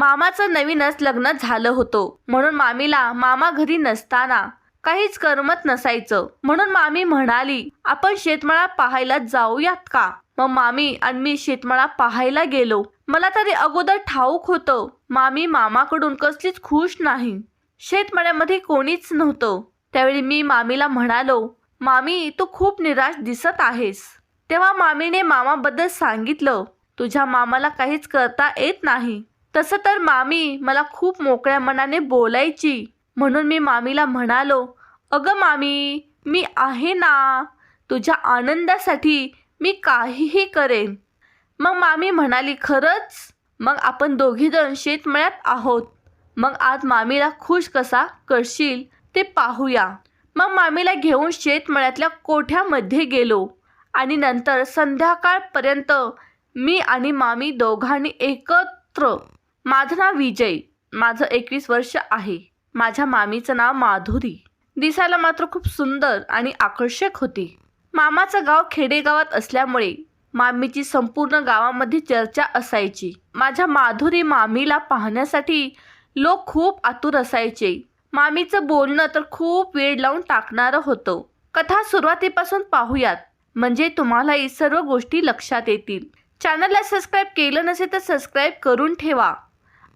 मामाचं नवीनच लग्न झालं होतं. म्हणून मामीला मामा घरी नसताना काहीच करमत नसायचं. म्हणून मामी म्हणाली आपण शेतमाळा पाहायला जाऊयात का? मग मामी आणि मी शेतमाळा पाहायला गेलो. मला तरी अगोदर ठाऊक होतं मामी मामाकडून कसलीच खुश नाही. शेतमाळ्यामध्ये कोणीच नव्हतं. त्यावेळी मी मामीला म्हणालो मामी तू खूप निराश दिसत आहेस. तेव्हा मामीने मामाबद्दल सांगितलं तुझ्या मामाला काहीच करता येत नाही. तसं तर मामी मला खूप मोकळ्या मनाने बोलायची. म्हणून मी मामीला म्हणालो अगं मामी मी आहे ना. तुझ्या आनंदासाठी मी काहीही करेन. मग मामी म्हणाली खरंच? मग आपण दोघीजण शेतमळ्यात आहोत. मग आज मामीला खुश कसा करशील ते पाहूया. मग मामीला घेऊन शेतमळ्यातल्या कोठ्यामध्ये गेलो आणि नंतर संध्याकाळपर्यंत मी आणि मामी दोघांनी एकत्र माझं नाव विजय. माझं एकवीस वर्ष आहे. माझ्या मामीचं नाव माधुरी. दिसायला मात्र खूप सुंदर आणि आकर्षक होती. मामाचं गाव खेडेगावात असल्यामुळे मामीची संपूर्ण गावामध्ये चर्चा असायची. माझ्या माधुरी मामीला पाहण्यासाठी लोक खूप आतुर असायचे. मामीचं बोलणं तर खूप वेळ लावून टाकणारं होतं. कथा सुरुवातीपासून पाहूयात. म्हणजे तुम्हालाही सर्व गोष्टी लक्षात येतील. चॅनलला सबस्क्राईब केलं नसेल तर सबस्क्राईब करून ठेवा.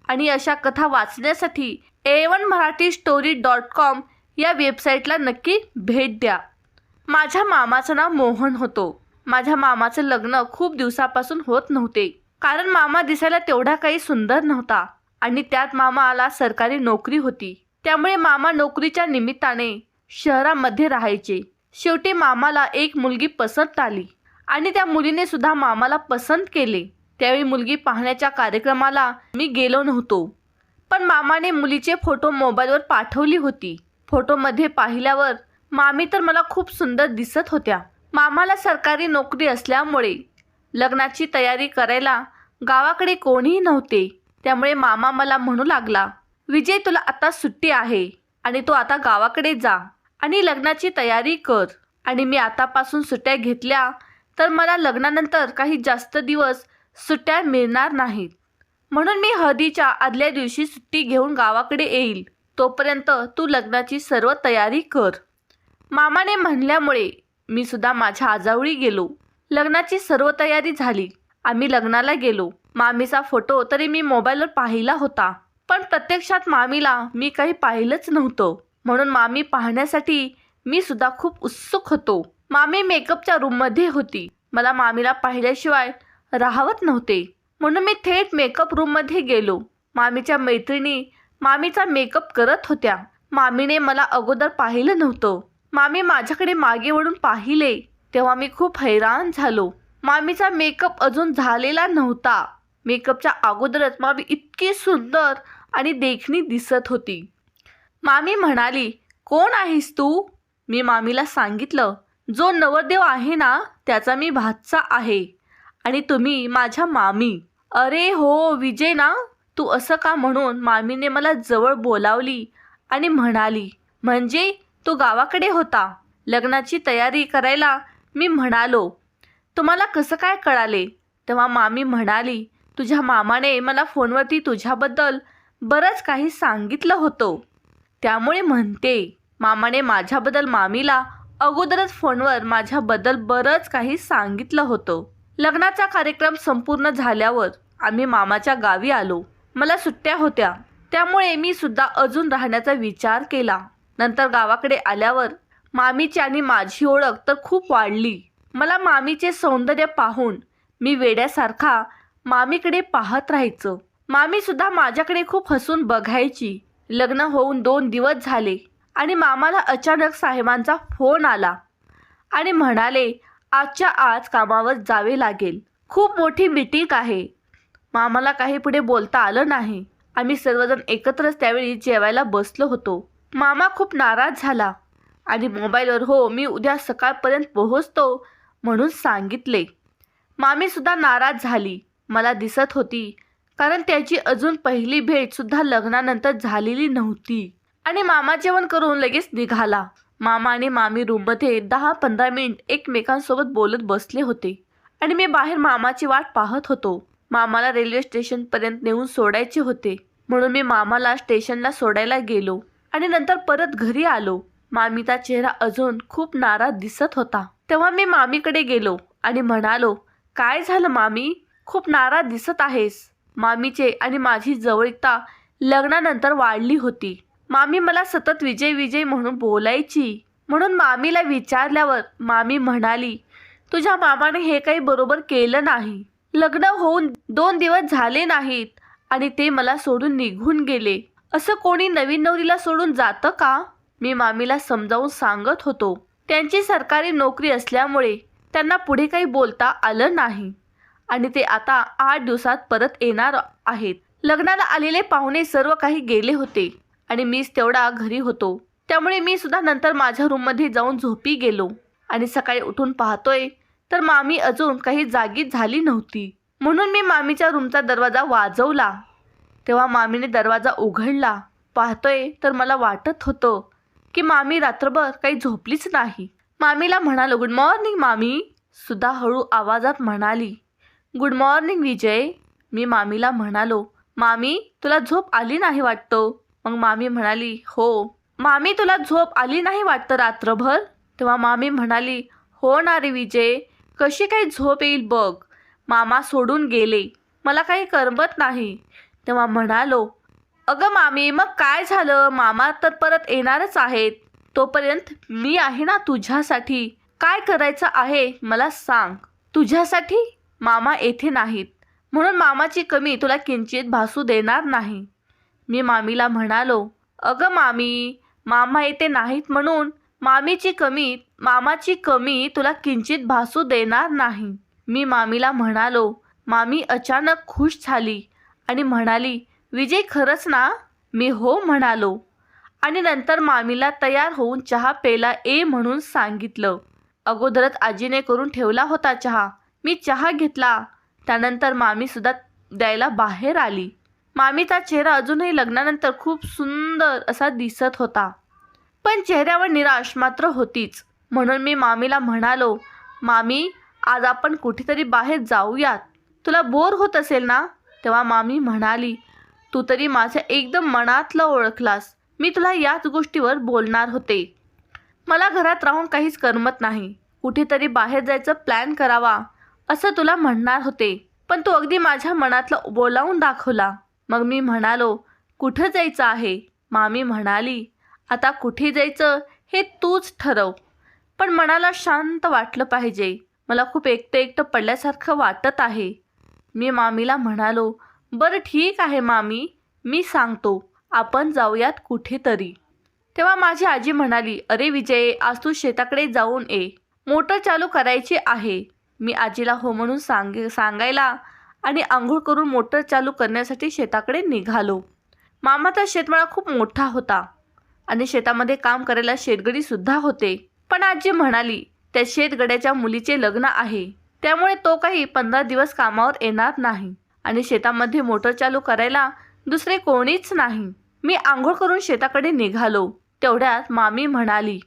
आणि अशा कथा वाचण्यासाठी A one Marathi story dot com या वेबसाईटला नक्की भेट द्या. माझ्या मामाचं नाव मोहन होतो. माझ्या मामाचं लग्न खूप दिवसापासून होत नव्हते. कारण मामा दिसायला तेवढा काही सुंदर नव्हता आणि त्यात मामाला सरकारी नोकरी होती. त्यामुळे मामा नोकरीच्या निमित्ताने शहरामध्ये राहायचे. शेवटी मामाला एक मुलगी पसंत आली आणि त्या मुलीने सुद्धा मामाला पसंत केले. त्यावेळी मुलगी पाहण्याच्या कार्यक्रमाला मी गेलो नव्हतो. पण मामाने मुलीचे फोटो मोबाईलवर पाठवली होती. फोटोमध्ये पाहिल्यावर मामी तर मला खूप सुंदर दिसत होत्या. मामाला सरकारी नोकरी असल्यामुळे लग्नाची तयारी करायला गावाकडे कोणीही नव्हते. त्यामुळे मामा मला म्हणू लागला विजय तुला आता सुट्टी आहे आणि तू आता गावाकडे जा आणि लग्नाची तयारी कर. आणि मी आतापासून सुट्ट्या घेतल्या तर मला लग्नानंतर काही जास्त दिवस सुट्ट्या मिळणार नाहीत. म्हणून मी हळदीच्या आदल्या दिवशी सुट्टी घेऊन गावाकडे येईल. तोपर्यंत तू लग्नाची सर्व तयारी कर. मामाने म्हणल्यामुळे मी सुद्धा माझ्या आजावळी गेलो. लग्नाची सर्व तयारी झाली. आम्ही लग्नाला गेलो. मामीचा फोटो तरी मी मोबाईलवर पाहिला होता. पण प्रत्यक्षात मामीला मी काही पाहिलंच नव्हतं. म्हणून मामी पाहण्यासाठी मी सुद्धा खूप उत्सुक होतो. मामी मेकअपच्या रूममध्ये होती. मला मामीला पाहिल्याशिवाय राहवत नव्हते. म्हणून मी थेट मेकअप रूममध्ये गेलो. मामीच्या मैत्रिणी मामीचा मेकअप करत होत्या. मामीने मला अगोदर पाहिलं नव्हतं. मामी माझ्याकडे मागे वळून पाहिले. तेव्हा मी खूप हैराण झालो. मामीचा मेकअप अजून झालेला नव्हता. मेकअपच्या अगोदरच मामी इतकी सुंदर आणि देखणी दिसत होती. मामी म्हणाली कोण आहेस तू? मी मामीला सांगितलं जो नवरदेव आहे ना त्याचा मी भातसा आहे. आणि तुम्ही माझ्या मामी. अरे हो विजय ना. तू असं का म्हणून मामीने मला जवळ बोलावली आणि म्हणाली म्हणजे तो गावाकडे होता? लग्नाची तयारी करायला मी म्हणालो. तुम्हाला कसं काय कळाले? तेव्हा मामी म्हणाली तुझ्या मामाने मला फोनवरती तुझ्याबद्दल बरंच काही सांगितलं होतं. त्यामुळे म्हणते मामाने माझ्याबद्दल मामीला अगोदरच फोनवर माझ्याबद्दल बरंच काही सांगितलं होतं. लग्नाचा कार्यक्रम संपूर्ण झाल्यावर आम्ही मामाच्या गावी आलो. मला सुट्ट्या होत्या. त्यामुळे मी सुद्धा अजून राहण्याचा विचार केला. नंतर गावाकडे आल्यावर मामीची आणि माझी ओळख तर खूप वाढली. मला मामीचे सौंदर्य पाहून मी वेड्यासारखा मामीकडे पाहत राहायचं. मामी सुद्धा माझ्याकडे खूप हसून बघायची. लग्न होऊन दोन दिवस झाले आणि मामाला अचानक साहेबांचा फोन आला आणि म्हणाले आजच्या आज कामावर जावे लागेल. खूप मोठी मीटिंग आहे. मामाला काही पुढे बोलता आलं नाही. आम्ही सर्वजण एकत्रच त्यावेळी जेवायला बसलो होतो. मामा खूप नाराज झाला. आणि मोबाईलवर हो मी उद्या सकाळपर्यंत पोहोचतो म्हणून सांगितले. मामीसुद्धा नाराज झाली. मला दिसत होती. कारण त्याची अजून पहिली भेटसुद्धा लग्नानंतर झालेली नव्हती. आणि मामा जेवण करून लगेच निघाला. मामा आणि मामी रूममध्ये दहा पंधरा मिनिट एकमेकांसोबत बोलत बसले होते. आणि मी बाहेर मामाची वाट पाहत होतो. मामाला रेल्वे स्टेशनपर्यंत नेऊन सोडायचे होते. म्हणून मी मामाला स्टेशनला सोडायला गेलो. आणि नंतर परत घरी आलो. मामीचा चेहरा अजून खूप नाराज दिसत होता. तेव्हा मी मामीकडे गेलो आणि म्हणालो काय झालं मामी? खूप नाराज दिसत आहेस. मामीचे आणि माझी जवळता लग्नानंतर वाढली होती. मामी मला सतत विजय विजय म्हणून बोलायची. म्हणून मामीला विचारल्यावर मामी म्हणाली तुझ्या मामाने हे काही बरोबर केलं नाही. लग्न होऊन दोन दिवस झाले नाहीत आणि ते मला सोडून निघून गेले. असं कोणी नवीन नवरीला सोडून जातं का? मी मामीला समजावून सांगत होतो. त्यांची सरकारी नोकरी असल्यामुळे त्यांना पुढे काही बोलता आलं नाही आणि ते आता आठ दिवसात परत येणार आहेत. लग्नाला आलेले पाहुणे सर्व काही गेले होते. आणि मीच तेवढा घरी होतो. त्यामुळे मी सुद्धा नंतर माझ्या रूममध्ये जाऊन झोपी गेलो. आणि सकाळी उठून पाहतोय तर मामी अजून काही जागीच झाली नव्हती. म्हणून मी मामीच्या रूमचा दरवाजा वाजवला. तेव्हा मामीने दरवाजा उघडला. पाहतोय तर मला वाटत होतं की मामी रात्रभर काही झोपलीच नाही. मामीला म्हणालो गुड मॉर्निंग मामी. सुद्धा हळू आवाजात म्हणाली गुड मॉर्निंग विजय. मी मामीला म्हणालो मामी तुला झोप आली नाही वाटतं? मग मामी म्हणाली हो. मामी तुला झोप आली नाही वाटतं रात्रभर? तेव्हा मामी म्हणाली हो ना रे विजय कशी काही झोप येईल बघ. मामा सोडून गेले. मला काही करमत नाही. तेव्हा म्हणालो अगं मामी मग काय झालं? मामा तर परत येणारच आहेत. तोपर्यंत मी आहे ना तुझ्यासाठी. काय करायचं आहे मला सांग. तुझ्यासाठी मामा येथे नाहीत. म्हणून मामाची कमी तुला किंचित भासू देणार नाही. मी मामीला म्हणालो अगं मामी मामा येते नाहीत म्हणून मामीची कमी मामाची कमी तुला किंचित भासू देणार नाही. मी मामीला म्हणालो मामी अचानक खुश झाली आणि म्हणाली विजय खरंच ना? मी हो म्हणालो आणि नंतर मामीला तयार होऊन चहा पेला ए म्हणून सांगितलं. अगोदरच आजीने करून ठेवला होता चहा. मी चहा घेतला. त्यानंतर मामीसुद्धा द्यायला बाहेर आली. मामीचा चेहरा अजूनही लग्नानंतर खूप सुंदर असा दिसत होता. पण चेहऱ्यावर निराश मात्र होतीच. म्हणून मी मामीला म्हणालो मामी आज आपण कुठेतरी बाहेर जाऊयात. तुला बोर होत असेल ना? तेव्हा मामी म्हणाली तू तरी माझ्या एकदम मनातलं ओळखलास. मी तुला याच गोष्टीवर बोलणार होते. मला घरात राहून काहीच करमत नाही. कुठेतरी बाहेर जायचं प्लॅन करावा. असं तुला म्हणणार होते. पण तू अगदी माझ्या मनातलं बोलावून दाखवला. मग मी म्हणालो कुठं जायचं आहे? मामी म्हणाली आता कुठे जायचं हे तूच ठरव. पण मनाला शांत वाटलं पाहिजे. मला खूप एकटं एकटं पडल्यासारखं वाटत आहे. मी मामीला म्हणालो बरं ठीक आहे मामी मी सांगतो. आपण जाऊयात कुठेतरी. तेव्हा माझी आजी म्हणाली अरे विजय आज तू शेताकडे जाऊन ये. मोटर चालू करायची आहे. मी आजीला हो म्हणून सांग सांगायला आणि आंघोळ करून मोटर चालू करण्यासाठी शेताकडे निघालो. मामाचा शेतमाळा खूप मोठा होता आणि शेतामध्ये काम करायला शेतगडीसुद्धा होते. पण आजी म्हणाली त्या शेतगड्याच्या मुलीचे लग्न आहे. त्यामुळे तो काही पंधरा दिवस कामावर येणार नाही आणि शेतामध्ये मोटर चालू करायला दुसरे कोणीच नाही. मी आंघोळ करून शेताकडे निघालो. तेवढ्यात मामी म्हणाली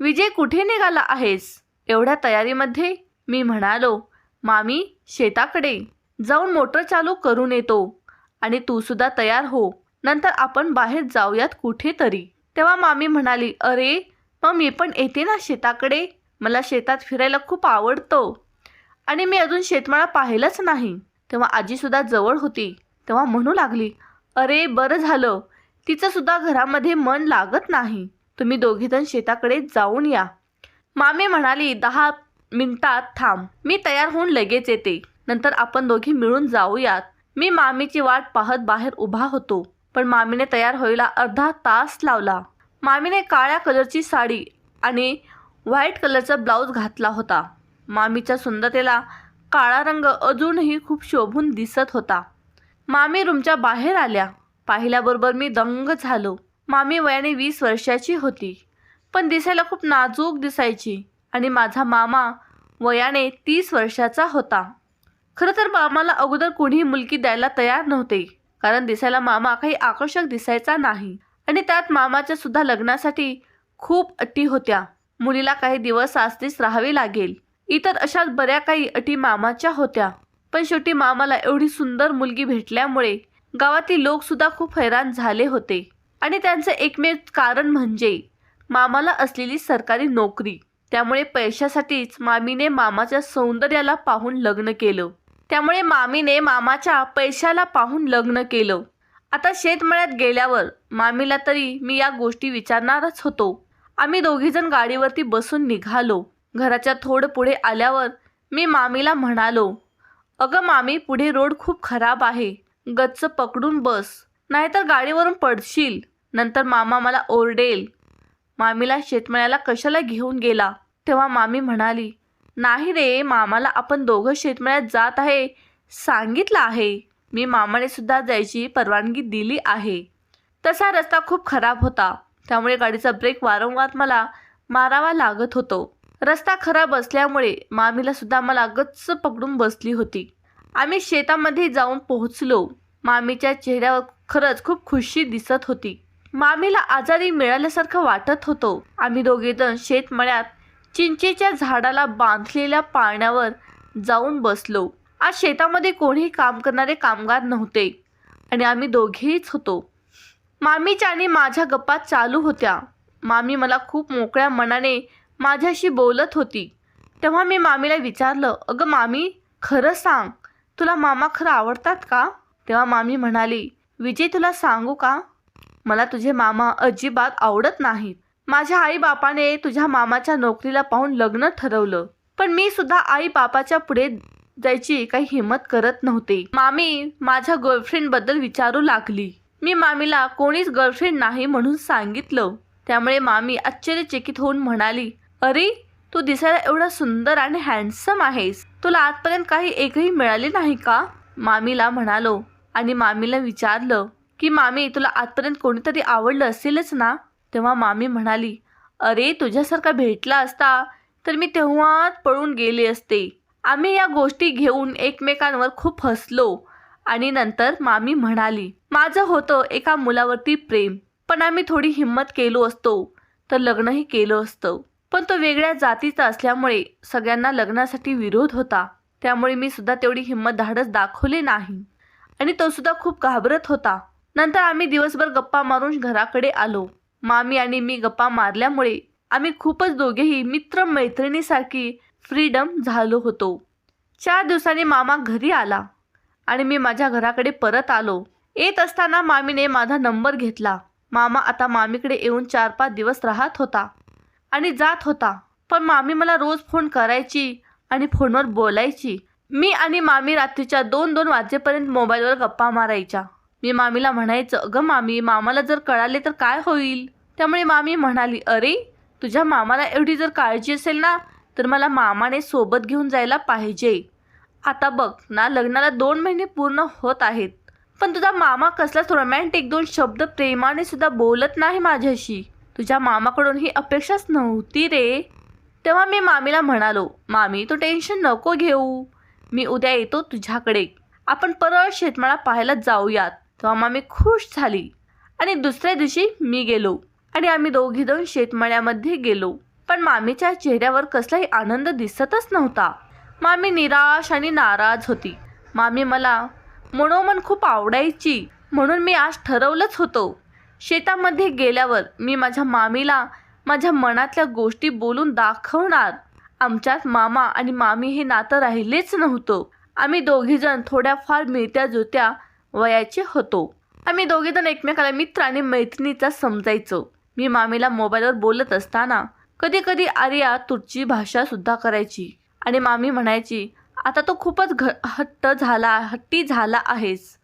विजय कुठे निघाला आहेस? एवढ्या तयारीमध्ये? मी म्हणालो मामी शेताकडे. जाऊन मोटर चालू करून येतो. आणि तू सुद्धा तयार हो. नंतर आपण बाहेर जाऊयात कुठेतरी. तेव्हा मामी म्हणाली अरे मग मी पण येते ना शेताकडे? मला शेतात फिरायला खूप आवडतं. आणि मी अजून शेतमाळा पाहिलंच नाही. तेव्हा आजीसुद्धा जवळ होती. तेव्हा म्हणू लागली अरे बरं झालं. तिचं सुद्धा घरामध्ये मन लागत नाही. तुम्ही दोघीजण शेताकडे जाऊन या. मामी म्हणाली दहा मिनिटात थांब. मी तयार होऊन लगेच येते. नंतर आपण दोघी मिळून जाऊयात. मी मामीची वाट पाहत बाहेर उभा होतो पण मामीने तयार व्हायला अर्धा तास लावला. मामीने काळ्या कलरची साडी आणि व्हाईट कलरचा ब्लाऊज घातला होता. मामीच्या सुंदरतेला काळा रंग अजूनही खूप शोभून दिसत होता. मामी रूमच्या बाहेर आल्या. पाहिल्याबरोबर मी दंग झालो. मामी वयाने वीस वर्षाची होती. पण दिसायला खूप नाजूक दिसायची आणि माझा मामा वयाने तीस वर्षाचा होता. खरं तर मामाला अगोदर कोणीही मुलगी द्यायला तयार नव्हते कारण दिसायला मामा काही आकर्षक दिसायचा नाही. आणि त्यात मामाच्या सुद्धा लग्नासाठी खूप अटी होत्या. मुलीला काही दिवस सासरीच राहावे लागेल. इतर अशाच बऱ्या काही अटी मामाच्या होत्या. पण शेवटी मामाला एवढी सुंदर मुलगी भेटल्यामुळे गावातील लोकसुद्धा खूप हैराण झाले होते. आणि त्यांचं एकमेव कारण म्हणजे मामाला असलेली सरकारी नोकरी. त्यामुळे पैशासाठीच मामीने मामाच्या सौंदर्याला पाहून लग्न केलं. त्यामुळे मामीने मामाच्या पैशाला पाहून लग्न केलं. आता शेतमळ्यात गेल्यावर मामीला तरी मी या गोष्टी विचारणारच होतो. आम्ही दोघीजण गाडीवरती बसून निघालो. घराच्या थोडं पुढे आल्यावर मी मामीला म्हणालो अगं मामी पुढे रोड खूप खराब आहे. गच्च पकडून बस. नाहीतर गाडीवरून पडशील. नंतर मामा मला ओरडेल. मामीला शेतमळ्याला कशाला घेऊन गेला? तेव्हा मामी म्हणाली नाही रे मामाला आपण दोघं शेतमळ्यात जात आहे. सांगितलं आहे. मी मामाने सुद्धा जायची परवानगी दिली आहे. तसा रस्ता खूप खराब होता. त्यामुळे गाडीचा ब्रेक वारंवार मला मारावा लागत होतो. रस्ता खराब असल्यामुळे मामीला सुद्धा मला गच्च पकडून बसली होती. आम्ही शेतामध्ये जाऊन पोहोचलो. मामीच्या चेहऱ्यावर खरंच खूप खुशी दिसत होती. मामीला आजारी मिळाल्यासारखं वाटत होतो. आम्ही दोघेजण शेतमळ्यात चिंचेच्या झाडाला बांधलेल्या पाण्यावर जाऊन बसलो. आज शेतामध्ये कोणीही काम करणारे कामगार नव्हते आणि आम्ही दोघेहीच होतो. मामीच्या आणि माझ्या गप्पा चालू होत्या. मामी मला खूप मोकळ्या मनाने माझ्याशी बोलत होती. तेव्हा मी मामीला विचारलं अगं मामी खरं सांग तुला मामा खरं आवडतात का? तेव्हा मामी म्हणाली विजय तुला सांगू का? मला तुझे मामा अजिबात आवडत नाहीत. माझ्या आईबापाने तुझ्या मामाच्या नोकरीला पाहून लग्न ठरवलं. पण मी सुद्धा आई बापाच्या पुढे जायची काही हिंमत करत नव्हते. मामी माझ्या गर्लफ्रेंडबद्दल विचारू लागली. मी मामीला कोणीच गर्लफ्रेंड नाही म्हणून सांगितलं. त्यामुळे मामी आश्चर्यचकित होऊन म्हणाली अरे तू दिसायला एवढा सुंदर आणि हँडसम आहेस. तुला आजपर्यंत काही एकही मिळाले नाही का? मामीला म्हणालो. आणि मामीला विचारलं की मामी तुला आजपर्यंत कोणीतरी आवडलं असेलच ना? तेव्हा मामी म्हणाली अरे तुझ्यासारखा भेटला असता तर मी तेव्हाच पळून गेले असते. आम्ही या गोष्टी घेऊन एकमेकांवर खूप हसलो. आणि नंतर मामी म्हणाली माझं होतं एका मुलावरती प्रेम पण आम्ही थोडी हिंमत केलो असतो तर लग्नही केलं असतं. पण तो वेगळ्या जातीचा असल्यामुळे सगळ्यांना लग्नासाठी विरोध होता. त्यामुळे मी सुद्धा तेवढी हिंमत धाडस दाखवली नाही. आणि तो सुद्धा खूप घाबरत होता. नंतर आम्ही दिवसभर गप्पा मारून घराकडे आलो. मामी आणि मी गप्पा मारल्यामुळे आम्ही खूपच दोघेही मित्र मैत्रिणीसारखी फ्रीडम झालो होतो. चार दिवसांनी मामा घरी आला आणि मी माझ्या घराकडे परत आलो. येत असताना मामीने माझा नंबर घेतला. मामा आता मामीकडे येऊन चार पाच दिवस राहत होता आणि जात होता. पण मामी मला रोज फोन करायची आणि फोनवर बोलायची. मी आणि मामी रात्रीच्या दोन दोन वाजेपर्यंत मोबाईलवर गप्पा मारायच्या. मी मामीला म्हणायचं अगं मामी मामाला जर कळाले तर काय होईल? त्यामुळे मामी म्हणाली अरे तुझ्या मामाला एवढी जर काळजी असेल ना तर मला मामाने सोबत घेऊन जायला पाहिजे. आता बघ ना लग्नाला दोन महिने पूर्ण होत आहेत. पण तुझा मामा कसलाच रोमॅन्टिक दोन शब्द प्रेमाने सुद्धा बोलत नाही माझ्याशी. तुझ्या मामाकडून ही अपेक्षाच नव्हती रे. तेव्हा मी मामीला म्हणालो मामी तू टेन्शन नको घेऊ. मी उद्या येतो तुझ्याकडे. आपण परत शेतमाळा पाहायला जाऊयात. तेव्हा मामी खुश झाली. आणि दुसऱ्या दिवशी मी गेलो. आणि आम्ही दोघी दोन शेतमळ्यामध्ये गेलो. पण मामीच्या चेहऱ्यावर कसलाही आनंद दिसतच नव्हता. मामी निराश आणि नाराज होती. मामी मला मनोमन खूप आवडायची. म्हणून मी आज ठरवलंच होतो. शेतामध्ये गेल्यावर मी माझ्या मामीला माझ्या मनातल्या गोष्टी बोलून दाखवणार. आमच्यात मामा आणि मामी हे नातं राहिलेच नव्हतं. आम्ही दोघीजण थोड्याफार मिळत्या जुत्या वयाचे होतो. आम्ही दोघेजण एकमेकाला मित्र आणि मैत्रिणीचा समजायचो. मी मामीला मोबाईलवर बोलत असताना कधी कधी आर्या तुझची भाषा सुद्धा करायची आणि मामी म्हणायची आता तो खूपच घ हट्ट झाला हट्टी झाला आहेस.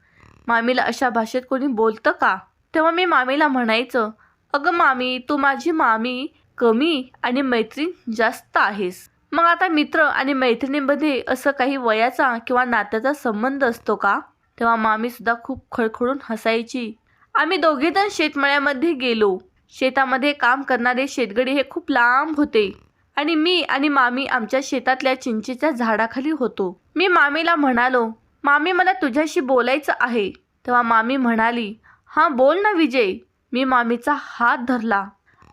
मामीला अशा भाषेत कोणी बोलतं का? तेव्हा मी मामीला म्हणायचं अगं मामी तू माझी मामी कमी आणि मैत्रीण जास्त आहेस. मग आता मित्र आणि मैत्रिणीमध्ये असं काही वयाचा किंवा नात्याचा संबंध असतो का? तेव्हा मामीसुद्धा खूप खळखळून हसायची. आम्ही दोघेजण शेतमळ्यामध्ये गेलो. शेतामध्ये काम करणारे शेतगडी हे खूप लांब होते. आणि मी आणि मामी आमच्या शेतातल्या चिंचेच्या झाडाखाली होतो. मी मामीला म्हणालो मामी मला तुझ्याशी बोलायचं आहे. तेव्हा मामी म्हणाली हां बोल ना विजय. मी मामीचा हात धरला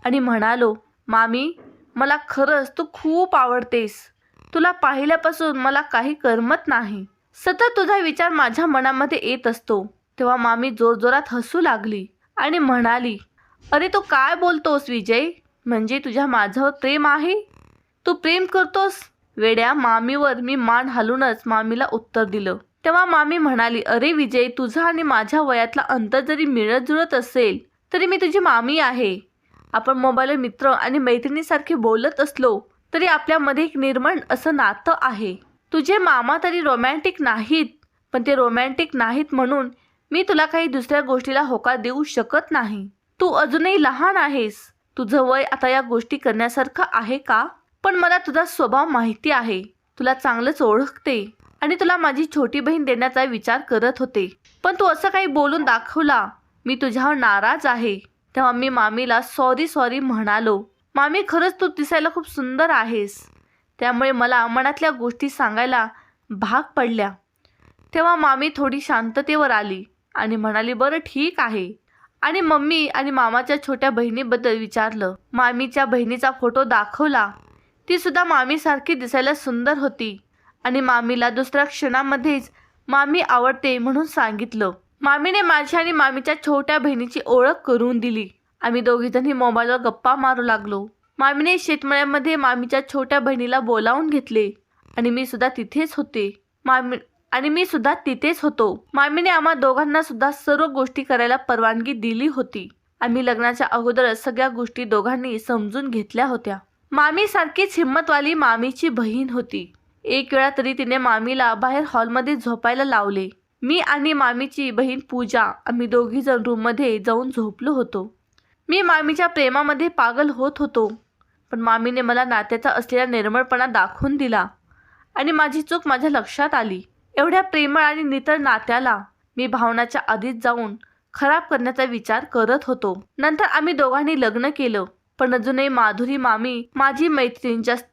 आणि म्हणालो मामी मला खरंच तू खूप आवडतेस. तुला पाहिल्यापासून मला काही करमत नाही. सतत तुझा विचार माझ्या मनामध्ये येत असतो. तेव्हा मामी जोरजोरात हसू लागली आणि म्हणाली अरे तो काय बोलतोस विजय? म्हणजे तुझ्या माझ्यावर प्रेम आहे? तू प्रेम करतोस? वेड्या मामीवर मी मान हलूनच मामीला उत्तर दिलं. तेव्हा मामी म्हणाली अरे विजय तुझा आणि माझ्या वयातला अंतर जरी मिळत जुळत असेल तरी मी तुझी मामी आहे. आपण मोबाईल मित्र आणि मैत्रिणीसारखे बोलत असलो तरी आपल्यामध्ये एक निर्माण असं नातं आहे. तुझे मामा तरी रोमॅन्टिक नाहीत पण ते रोमॅन्टिक नाहीत म्हणून मी तुला काही दुसऱ्या गोष्टीला होकार देऊ शकत नाही. तू अजूनही लहान आहेस. तुझं वय आता या गोष्टी करण्यासारखं आहे का? पण मला तुझा स्वभाव माहिती आहे. तुला चांगलंच ओळखते. आणि तुला माझी छोटी बहीण देण्याचा विचार करत होते. पण तू असं काही बोलून दाखवला. मी तुझ्यावर नाराज आहे. तेव्हा मी मामीला सॉरी सॉरी म्हणालो. मामी खरंच तू दिसायला खूप सुंदर आहेस. त्यामुळे मला मनातल्या गोष्टी सांगायला भाग पडल्या. तेव्हा मामी थोडी शांततेवर आली आणि म्हणाली बरं ठीक आहे. आणि मम्मी आणि मामाच्या छोट्या बहिणीबद्दल विचारलं. मामीच्या बहिणीचा फोटो दाखवला. ती सुद्धा मामीसारखी दिसायला सुंदर होती आणि मामीला दुसऱ्या क्षणामध्येच मामी आवडते म्हणून सांगितलं. मामीने माझ्या आणि मामीच्या छोट्या बहिणीची ओळख करून दिली. आम्ही दोघीजणी मोबाईलवर गप्पा मारू लागलो. मामीने शेतमळ्यामध्ये मामीच्या छोट्या बहिणीला बोलावून घेतले. आणि मी सुद्धा तिथेच होते. मामी आणि मी सुद्धा तिथेच होतो. मामीने आम्हा दोघांना सुद्धा सर्व गोष्टी करायला परवानगी दिली होती. आम्ही लग्नाच्या अगोदर सगळ्या गोष्टी दोघांनी समजून घेतल्या होत्या. मामी सारखीच हिंमतवाली मामीची बहीण होती. एक वेळा तरी तिने मामीला बाहेर हॉलमध्ये झोपायला लावले. मी आणि मामीची बहीण पूजा आम्ही दोघी जण रूममध्ये जाऊन झोपलो होतो. मी मामीच्या प्रेमामध्ये पागल होत होतो. पण मामीने मला नात्याचा असलेला निर्मळपणा दाखवून दिला. आणि माझी चूक माझ्या लक्षात आली. एवढ्या प्रेमळ आणि नितळ नात्याला मी भावनाच्या आधीच जाऊन खराब करण्याचा विचार करत होतो. नंतर आम्ही दोघांनी लग्न केलं. पण अजूनही माधुरी मामी माझी मैत्रीण जास्त